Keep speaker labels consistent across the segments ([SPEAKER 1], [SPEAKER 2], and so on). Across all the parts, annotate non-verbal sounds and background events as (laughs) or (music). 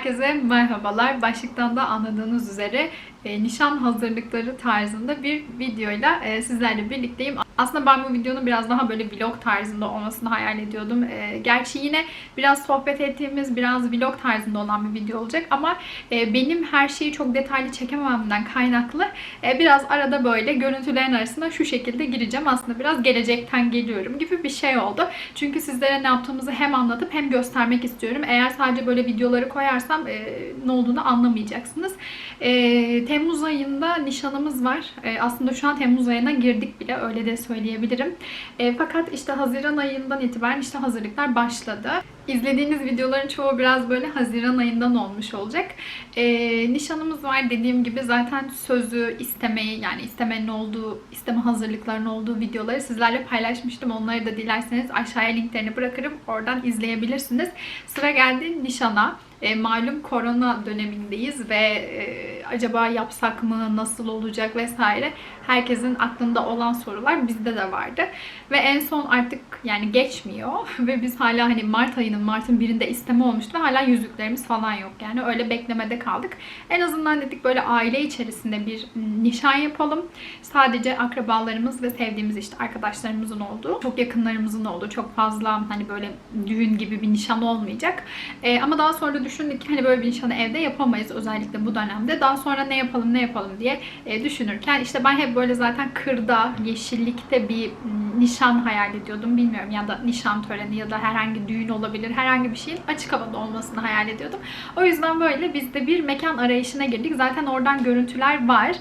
[SPEAKER 1] Herkese merhabalar. Başlıktan da anladığınız üzere e, nişan hazırlıkları tarzında bir videoyla e, sizlerle birlikteyim. Aslında ben bu videonun biraz daha böyle vlog tarzında olmasını hayal ediyordum. E, gerçi yine biraz sohbet ettiğimiz, biraz vlog tarzında olan bir video olacak ama e, benim her şeyi çok detaylı çekemememden kaynaklı e, biraz arada böyle görüntülerin arasında şu şekilde gireceğim. Aslında biraz gelecekten geliyorum gibi bir şey oldu. Çünkü sizlere ne yaptığımızı hem anlatıp hem göstermek istiyorum. Eğer sadece böyle videoları koyarsam e, ne olduğunu anlamayacaksınız. E, Temmuz ayında nişanımız var. E, aslında şu an Temmuz ayına girdik bile öyle de söyleyebilirim. E, fakat işte Haziran ayından itibaren işte hazırlıklar başladı. İzlediğiniz videoların çoğu biraz böyle Haziran ayından olmuş olacak. E, nişanımız var dediğim gibi zaten sözü istemeyi yani istemenin olduğu, isteme hazırlıklarının olduğu videoları sizlerle paylaşmıştım. Onları da dilerseniz aşağıya linklerini bırakırım. Oradan izleyebilirsiniz. Sıra geldi nişana. E, malum korona dönemindeyiz ve e, acaba yapsak mı, nasıl olacak vesaire herkesin aklında olan sorular bizde de vardı. Ve en son artık yani geçmiyor (laughs) ve biz hala hani Mart ayının Mart'ın birinde isteme olmuştu ve hala yüzüklerimiz falan yok yani öyle beklemede kaldık. En azından dedik böyle aile içerisinde bir nişan yapalım. Sadece akrabalarımız ve sevdiğimiz işte arkadaşlarımızın olduğu, çok yakınlarımızın olduğu, çok fazla hani böyle düğün gibi bir nişan olmayacak. E, ama daha sonra düşündük ki hani böyle bir nişanı evde yapamayız özellikle bu dönemde. Daha sonra ne yapalım ne yapalım diye e, düşünürken işte ben hep böyle zaten kırda, yeşillikte bir m, nişan hayal ediyordum. Bilmiyorum ya da nişan töreni ya da herhangi düğün olabilir. Herhangi bir şeyin açık havada olmasını hayal ediyordum. O yüzden böyle biz de bir mekan arayışına girdik. Zaten oradan görüntüler var.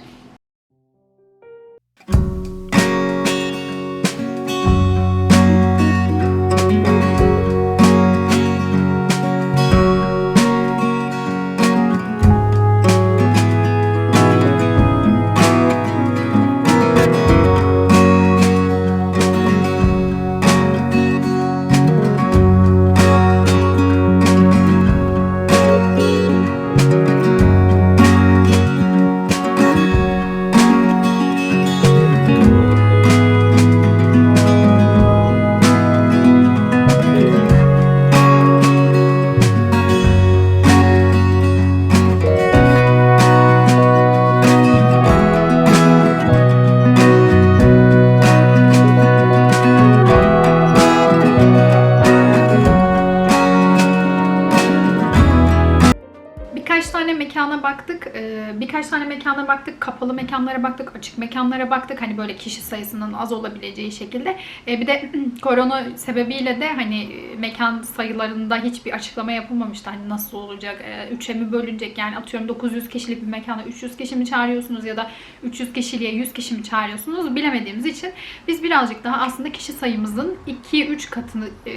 [SPEAKER 1] Mekanlara baktık. Açık mekanlara baktık. Hani böyle kişi sayısının az olabileceği şekilde. Ee, Bir de (clears throat) korona sebebiyle de hani mekan sayılarında hiçbir açıklama yapılmamıştı. Hani nasıl olacak? Ee, Üçe mi bölünecek? Yani atıyorum 900 kişilik bir mekana 300 kişi mi çağırıyorsunuz ya da 300 kişiliğe 100 kişi mi çağırıyorsunuz? Bilemediğimiz için biz birazcık daha aslında kişi sayımızın 2-3 katını e,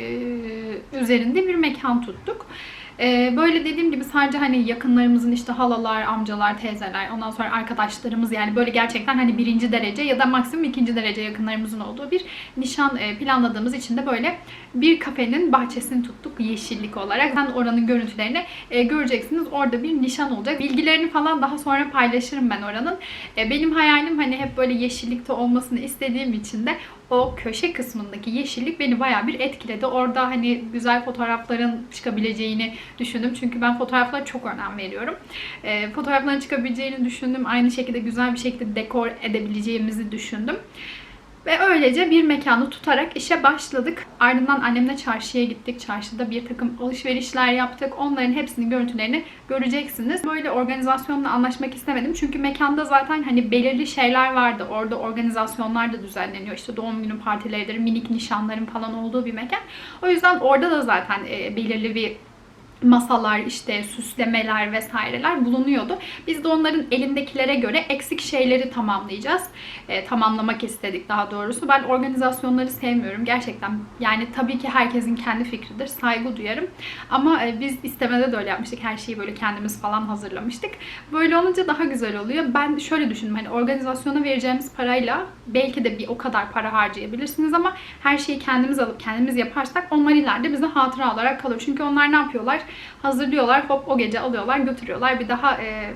[SPEAKER 1] üzerinde bir mekan tuttuk. Ee, böyle dediğim gibi sadece hani yakınlarımızın işte halalar, amcalar, teyzeler, ondan sonra arkadaşlarımız yani böyle gerçekten hani birinci derece ya da maksimum ikinci derece yakınlarımızın olduğu bir nişan e, planladığımız için de böyle bir kafenin bahçesini tuttuk yeşillik olarak. Sen oranın görüntülerini e, göreceksiniz. Orada bir nişan olacak. Bilgilerini falan daha sonra paylaşırım ben oranın. E, benim hayalim hani hep böyle yeşillikte olmasını istediğim için de o köşe kısmındaki yeşillik beni bayağı bir etkiledi. Orada hani güzel fotoğrafların çıkabileceğini düşündüm. Çünkü ben fotoğraflara çok önem veriyorum. E, fotoğrafların çıkabileceğini düşündüm. Aynı şekilde güzel bir şekilde dekor edebileceğimizi düşündüm. Ve öylece bir mekanı tutarak işe başladık. Ardından annemle çarşıya gittik. Çarşıda bir takım alışverişler yaptık. Onların hepsinin görüntülerini göreceksiniz. Böyle organizasyonla anlaşmak istemedim. Çünkü mekanda zaten hani belirli şeyler vardı. Orada organizasyonlar da düzenleniyor. İşte doğum günü partileridir, minik nişanların falan olduğu bir mekan. O yüzden orada da zaten e, belirli bir masalar, işte süslemeler vesaireler bulunuyordu. Biz de onların elindekilere göre eksik şeyleri tamamlayacağız. E, tamamlamak istedik daha doğrusu. Ben organizasyonları sevmiyorum gerçekten. Yani tabii ki herkesin kendi fikridir. Saygı duyarım. Ama e, biz istemede de öyle yapmıştık. Her şeyi böyle kendimiz falan hazırlamıştık. Böyle olunca daha güzel oluyor. Ben şöyle düşündüm. Hani organizasyona vereceğimiz parayla belki de bir o kadar para harcayabilirsiniz ama her şeyi kendimiz alıp kendimiz yaparsak onlar ileride bize hatıra olarak kalır. Çünkü onlar ne yapıyorlar? Hazırlıyorlar, hop o gece alıyorlar, götürüyorlar. Bir daha e,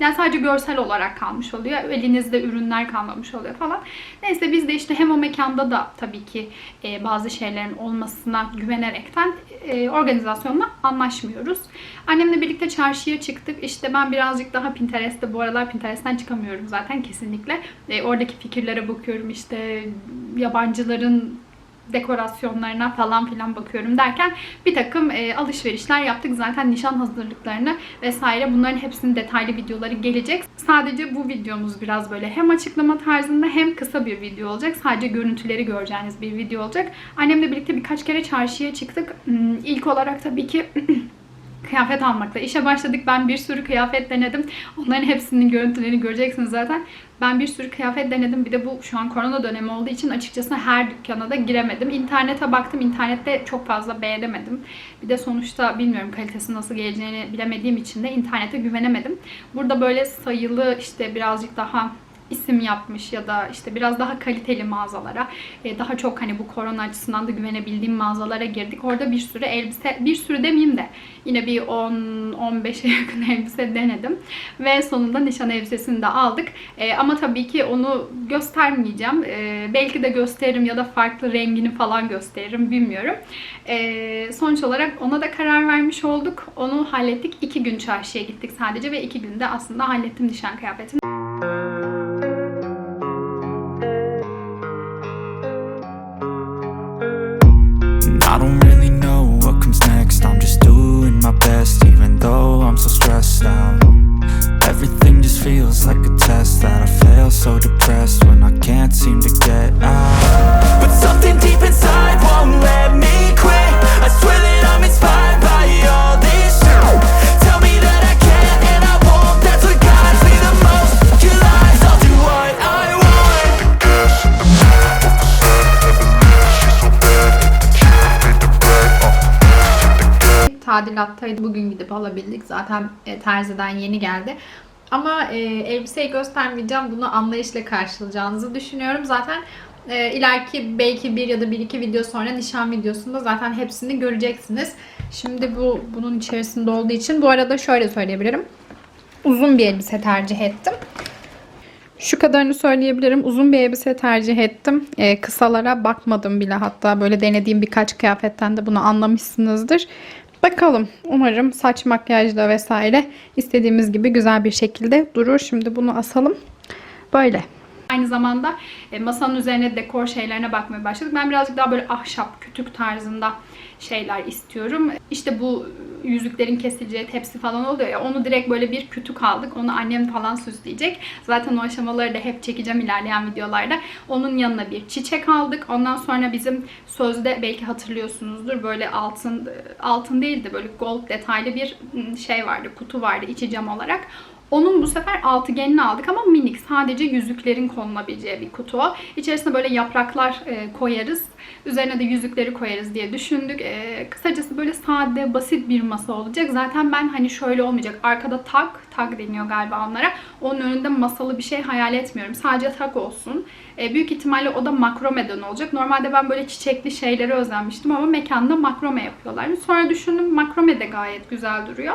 [SPEAKER 1] Yani sadece görsel olarak kalmış oluyor. Elinizde ürünler kalmamış oluyor falan. Neyse biz de işte hem o mekanda da tabii ki e, bazı şeylerin olmasına güvenerekten e, organizasyonla anlaşmıyoruz. Annemle birlikte çarşıya çıktık. İşte ben birazcık daha Pinterest'te bu aralar Pinterest'ten çıkamıyorum zaten kesinlikle. E, oradaki fikirlere bakıyorum işte yabancıların dekorasyonlarına falan filan bakıyorum derken bir takım e, alışverişler yaptık. Zaten nişan hazırlıklarını vesaire bunların hepsinin detaylı videoları gelecek. Sadece bu videomuz biraz böyle hem açıklama tarzında hem kısa bir video olacak. Sadece görüntüleri göreceğiniz bir video olacak. Annemle birlikte birkaç kere çarşıya çıktık. Hmm, İlk olarak tabii ki (clears throat) kıyafet almakla işe başladık. Ben bir sürü kıyafet denedim. Onların hepsinin görüntülerini göreceksiniz zaten. Ben bir sürü kıyafet denedim. Bir de bu şu an korona dönemi olduğu için açıkçası her dükkana da giremedim. İnternete baktım. İnternette çok fazla beğenemedim. Bir de sonuçta bilmiyorum kalitesi nasıl geleceğini bilemediğim için de internete güvenemedim. Burada böyle sayılı işte birazcık daha isim yapmış ya da işte biraz daha kaliteli mağazalara, e, daha çok hani bu korona açısından da güvenebildiğim mağazalara girdik. Orada bir sürü elbise, bir sürü demeyeyim de yine bir 10-15'e (laughs) yakın elbise denedim. Ve sonunda nişan elbisesini de aldık. E, ama tabii ki onu göstermeyeceğim. E, belki de gösteririm ya da farklı rengini falan gösteririm bilmiyorum. Sonuç olarak ona da karar vermiş olduk. Onu hallettik. İki gün çarşıya gittik sadece ve iki günde aslında hallettim nişan kıyafetini.
[SPEAKER 2] Feels like a test that I fail, so depressed when I can't seem to get out. But something deep inside won't let me quit. I swear that I'm inspired by all this shit. Tell me that I can't and I won't. That's what guides me the most. Your lies, I'll do what I want.
[SPEAKER 1] Tadilattaydı. Bugün gidip alabildik. Zaten e, terziden yeni geldi. Ama e, elbiseyi göstermeyeceğim. Bunu anlayışla karşılayacağınızı düşünüyorum. Zaten e, ileriki belki bir ya da bir iki video sonra nişan videosunda zaten hepsini göreceksiniz. Şimdi bu bunun içerisinde olduğu için bu arada şöyle söyleyebilirim. Uzun bir elbise tercih ettim. Şu kadarını söyleyebilirim. Uzun bir elbise tercih ettim. Ee, kısalara bakmadım bile. Hatta böyle denediğim birkaç kıyafetten de bunu anlamışsınızdır. Bakalım. Umarım saç makyajla vesaire istediğimiz gibi güzel bir şekilde durur. Şimdi bunu asalım. Böyle. Aynı zamanda e, masanın üzerine dekor şeylerine bakmaya başladık. Ben birazcık daha böyle ahşap, kütük tarzında şeyler istiyorum. İşte bu yüzüklerin kesileceği tepsi falan oluyor ya onu direkt böyle bir kütük aldık. Onu annem falan süsleyecek. Zaten o aşamaları da hep çekeceğim ilerleyen videolarda. Onun yanına bir çiçek aldık. Ondan sonra bizim sözde belki hatırlıyorsunuzdur böyle altın altın değil de böyle gold detaylı bir ım, şey vardı, kutu vardı içi cam olarak. Onun bu sefer altıgenini aldık ama minik. Sadece yüzüklerin konulabileceği bir kutu. İçerisine böyle yapraklar e, koyarız. Üzerine de yüzükleri koyarız diye düşündük. E, kısacası böyle sade, basit bir masa olacak. Zaten ben hani şöyle olmayacak. Arkada tak, tak deniyor galiba onlara. Onun önünde masalı bir şey hayal etmiyorum. Sadece tak olsun. E, büyük ihtimalle o da makromeden olacak. Normalde ben böyle çiçekli şeyleri özenmiştim ama mekanda makrome yapıyorlar. Sonra düşündüm makrome de gayet güzel duruyor.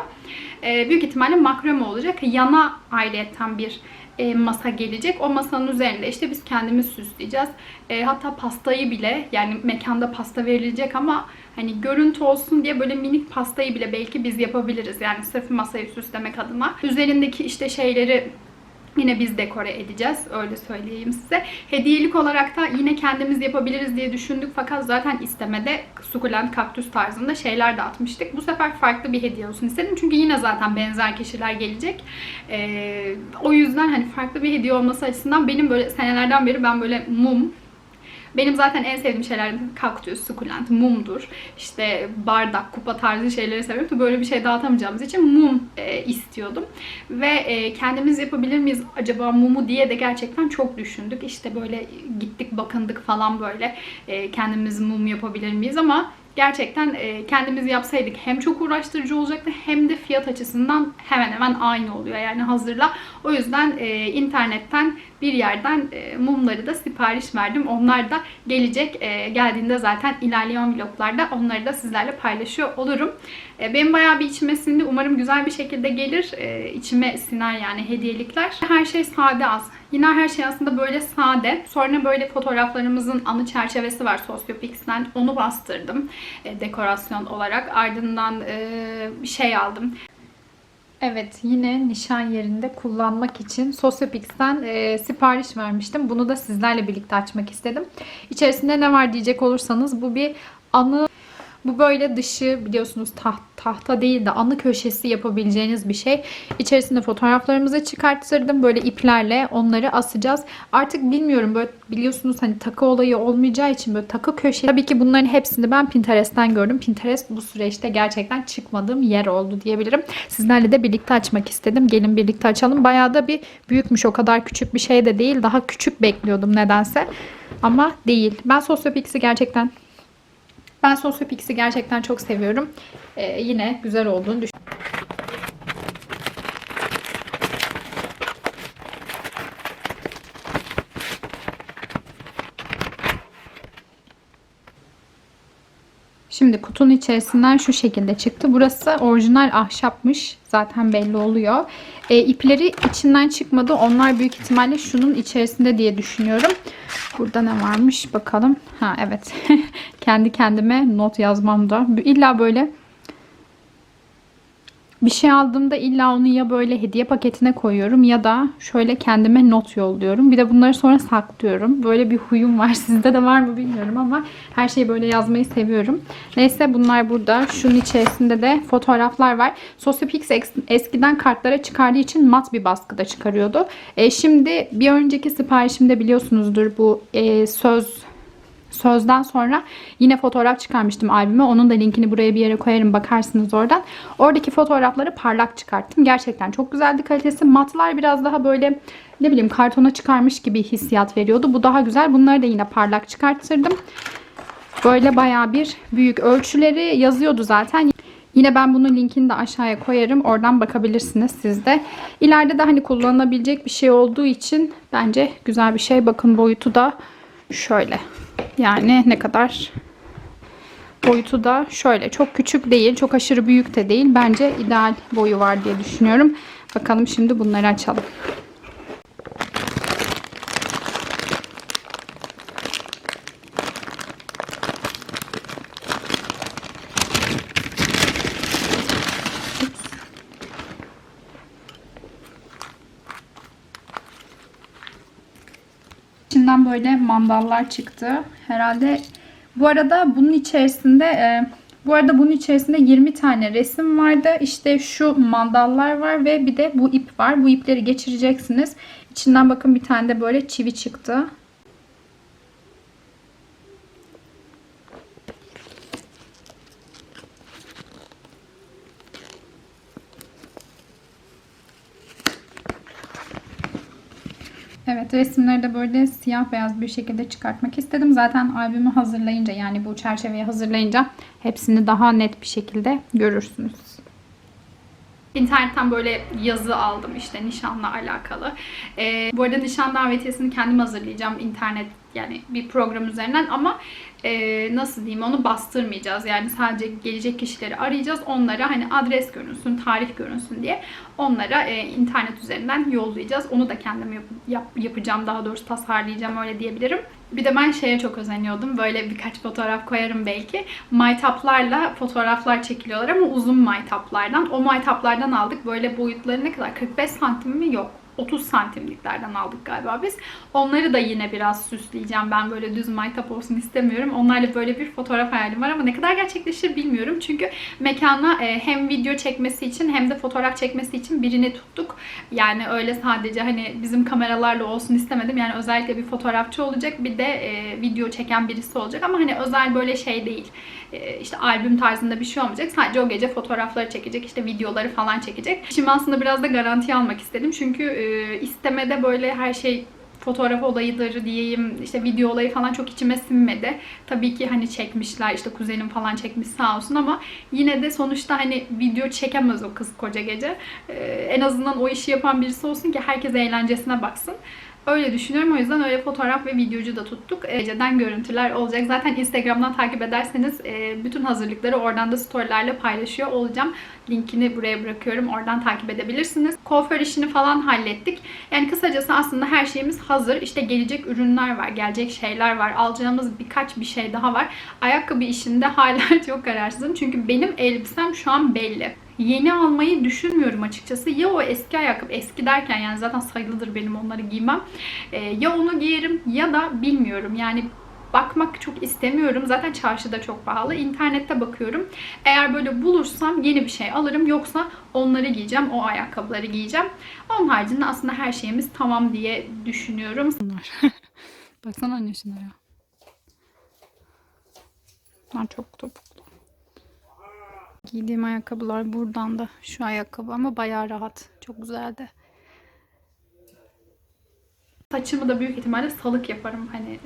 [SPEAKER 1] E, büyük ihtimalle makrome olacak. Yana ayrıyeten bir e, masa gelecek. O masanın üzerinde işte biz kendimiz süsleyeceğiz. E, hatta pastayı bile yani mekanda pasta verilecek ama hani görüntü olsun diye böyle minik pastayı bile belki biz yapabiliriz. Yani sırf masayı süslemek adına. Üzerindeki işte şeyleri Yine biz dekore edeceğiz. Öyle söyleyeyim size. Hediyelik olarak da yine kendimiz yapabiliriz diye düşündük. Fakat zaten istemede sukulent kaktüs tarzında şeyler dağıtmıştık. Bu sefer farklı bir hediye olsun istedim. Çünkü yine zaten benzer kişiler gelecek. Ee, o yüzden hani farklı bir hediye olması açısından benim böyle senelerden beri ben böyle mum benim zaten en sevdiğim şeyler kaktüs, sukulent, mumdur. İşte bardak, kupa tarzı şeyleri seviyorum. Böyle bir şey dağıtamayacağımız için mum e, istiyordum. Ve e, kendimiz yapabilir miyiz acaba mumu diye de gerçekten çok düşündük. İşte böyle gittik bakındık falan böyle e, kendimiz mum yapabilir miyiz ama gerçekten e, kendimiz yapsaydık hem çok uğraştırıcı olacaktı hem de fiyat açısından hemen hemen aynı oluyor yani hazırla. O yüzden e, internetten bir yerden e, mumları da sipariş verdim. Onlar da gelecek. E, geldiğinde zaten ilerleyen vloglarda onları da sizlerle paylaşıyor olurum. E, benim bayağı bir içime sindi. Umarım güzel bir şekilde gelir. E, içime siner yani hediyelikler. Her şey sade az. Yine her şey aslında böyle sade. Sonra böyle fotoğraflarımızın anı çerçevesi var Sosyopix'ten. Onu bastırdım e, dekorasyon olarak. Ardından e, şey aldım. Evet yine nişan yerinde kullanmak için Sosyopix'ten e, sipariş vermiştim. Bunu da sizlerle birlikte açmak istedim. İçerisinde ne var diyecek olursanız bu bir anı bu böyle dışı biliyorsunuz taht, tahta değil de anı köşesi yapabileceğiniz bir şey. İçerisinde fotoğraflarımızı çıkarttırdım. Böyle iplerle onları asacağız. Artık bilmiyorum böyle biliyorsunuz hani takı olayı olmayacağı için böyle takı köşesi. Tabii ki bunların hepsini ben Pinterest'ten gördüm. Pinterest bu süreçte gerçekten çıkmadığım yer oldu diyebilirim. Sizlerle de birlikte açmak istedim. Gelin birlikte açalım. Bayağı da bir büyükmüş. O kadar küçük bir şey de değil. Daha küçük bekliyordum nedense. Ama değil. Ben Sosyopix'i gerçekten ben Sosyopix'i gerçekten çok seviyorum. Ee, yine güzel olduğunu düşünüyorum. Şimdi kutunun içerisinden şu şekilde çıktı. Burası orijinal ahşapmış. Zaten belli oluyor. E, ipleri içinden çıkmadı. Onlar büyük ihtimalle şunun içerisinde diye düşünüyorum. Burada ne varmış bakalım. Ha evet. (laughs) Kendi kendime not yazmam da. İlla böyle bir şey aldığımda illa onu ya böyle hediye paketine koyuyorum ya da şöyle kendime not yolluyorum. Bir de bunları sonra saklıyorum. Böyle bir huyum var. (laughs) Sizde de var mı bilmiyorum ama her şeyi böyle yazmayı seviyorum. Neyse bunlar burada. Şunun içerisinde de fotoğraflar var. Sosyopix eskiden kartlara çıkardığı için mat bir baskıda çıkarıyordu. E, şimdi bir önceki siparişimde biliyorsunuzdur bu e, söz Sözden sonra yine fotoğraf çıkarmıştım albüme. Onun da linkini buraya bir yere koyarım bakarsınız oradan. Oradaki fotoğrafları parlak çıkarttım. Gerçekten çok güzeldi kalitesi. Matlar biraz daha böyle ne bileyim kartona çıkarmış gibi hissiyat veriyordu. Bu daha güzel. Bunları da yine parlak çıkarttırdım. Böyle bayağı bir büyük ölçüleri yazıyordu zaten. Yine ben bunun linkini de aşağıya koyarım. Oradan bakabilirsiniz siz de. İleride de hani kullanılabilecek bir şey olduğu için bence güzel bir şey. Bakın boyutu da şöyle. Yani ne kadar boyutu da şöyle. Çok küçük değil. Çok aşırı büyük de değil. Bence ideal boyu var diye düşünüyorum. Bakalım şimdi bunları açalım. İçinden böyle mandallar çıktı. Herhalde bu arada bunun içerisinde e, bu arada bunun içerisinde 20 tane resim vardı. İşte şu mandallar var ve bir de bu ip var. Bu ipleri geçireceksiniz. İçinden bakın bir tane de böyle çivi çıktı. Evet resimleri de böyle siyah beyaz bir şekilde çıkartmak istedim. Zaten albümü hazırlayınca yani bu çerçeveyi hazırlayınca hepsini daha net bir şekilde görürsünüz. İnternetten böyle yazı aldım işte nişanla alakalı. Ee, bu arada nişan davetiyesini kendim hazırlayacağım internet yani bir program üzerinden ama e, nasıl diyeyim onu bastırmayacağız. Yani sadece gelecek kişileri arayacağız. Onlara hani adres görünsün, tarih görünsün diye onlara e, internet üzerinden yollayacağız. Onu da kendim yap- yap- yapacağım. Daha doğrusu tasarlayacağım öyle diyebilirim. Bir de ben şeye çok özeniyordum. Böyle birkaç fotoğraf koyarım belki. Maytaplarla fotoğraflar çekiliyorlar ama uzun maytaplardan. O maytaplardan aldık. Böyle boyutları ne kadar? 45 santim mi? Yok. 30 santimliklerden aldık galiba biz. Onları da yine biraz süsleyeceğim. Ben böyle düz maytap olsun istemiyorum. Onlarla böyle bir fotoğraf hayalim var ama ne kadar gerçekleşir bilmiyorum. Çünkü mekana e, hem video çekmesi için hem de fotoğraf çekmesi için birini tuttuk. Yani öyle sadece hani bizim kameralarla olsun istemedim. Yani özellikle bir fotoğrafçı olacak bir de e, video çeken birisi olacak ama hani özel böyle şey değil. E, işte albüm tarzında bir şey olmayacak. Sadece o gece fotoğrafları çekecek, işte videoları falan çekecek. Şimdi aslında biraz da garanti almak istedim. Çünkü e, istemede böyle her şey fotoğraf olayıdır diyeyim işte video olayı falan çok içime sinmedi. Tabii ki hani çekmişler işte kuzenim falan çekmiş sağ olsun ama yine de sonuçta hani video çekemez o kız koca gece. Ee, en azından o işi yapan birisi olsun ki herkes eğlencesine baksın. Öyle düşünüyorum. O yüzden öyle fotoğraf ve videocu da tuttuk. E, Geceden görüntüler olacak. Zaten Instagram'dan takip ederseniz e, bütün hazırlıkları oradan da storylerle paylaşıyor olacağım. Linkini buraya bırakıyorum. Oradan takip edebilirsiniz. Kuaför işini falan hallettik. Yani kısacası aslında her şeyimiz hazır. İşte gelecek ürünler var, gelecek şeyler var. Alacağımız birkaç bir şey daha var. Ayakkabı işinde hala (laughs) çok kararsızım. Çünkü benim elbisem şu an belli. Yeni almayı düşünmüyorum açıkçası. Ya o eski ayakkabı, eski derken yani zaten sayılıdır benim onları giymem. Ee, ya onu giyerim ya da bilmiyorum. Yani bakmak çok istemiyorum. Zaten çarşıda çok pahalı. İnternette bakıyorum. Eğer böyle bulursam yeni bir şey alırım. Yoksa onları giyeceğim. O ayakkabıları giyeceğim. Onun haricinde aslında her şeyimiz tamam diye düşünüyorum.
[SPEAKER 3] Bunlar. (laughs) Baksana anne şunlara. Bunlar çok topuklu. Giydiğim ayakkabılar buradan da şu ayakkabı ama bayağı rahat. Çok güzeldi.
[SPEAKER 1] Saçımı da büyük ihtimalle salık yaparım. Hani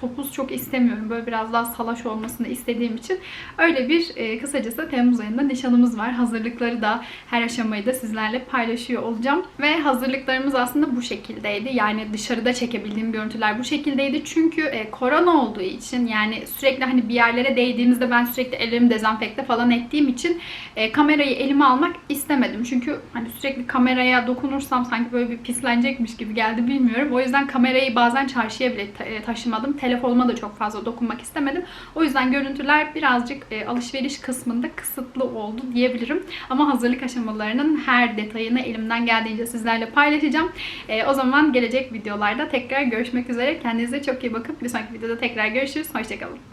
[SPEAKER 1] topuz çok istemiyorum. Böyle biraz daha salaş olmasını istediğim için. Öyle bir e, kısacası Temmuz ayında nişanımız var. Hazırlıkları da her aşamayı da sizlerle paylaşıyor olacağım. Ve hazırlıklarımız aslında bu şekildeydi. Yani dışarıda çekebildiğim görüntüler bu şekildeydi. Çünkü e, korona olduğu için yani sürekli hani bir yerlere değdiğimizde ben sürekli ellerimi dezenfekte falan ettiğim için e, kamerayı elime almak istemedim. Çünkü hani sürekli kameraya dokunursam sanki böyle bir pislenecekmiş gibi geldi bilmiyorum. O yüzden kamerayı bazen çarşıya bile e, taşımadım. Telefonuma da çok fazla dokunmak istemedim. O yüzden görüntüler birazcık e, alışveriş kısmında kısıtlı oldu diyebilirim. Ama hazırlık aşamalarının her detayını elimden geldiğince sizlerle paylaşacağım. E, o zaman gelecek videolarda tekrar görüşmek üzere. Kendinize çok iyi bakın. Bir sonraki videoda tekrar görüşürüz. Hoşçakalın.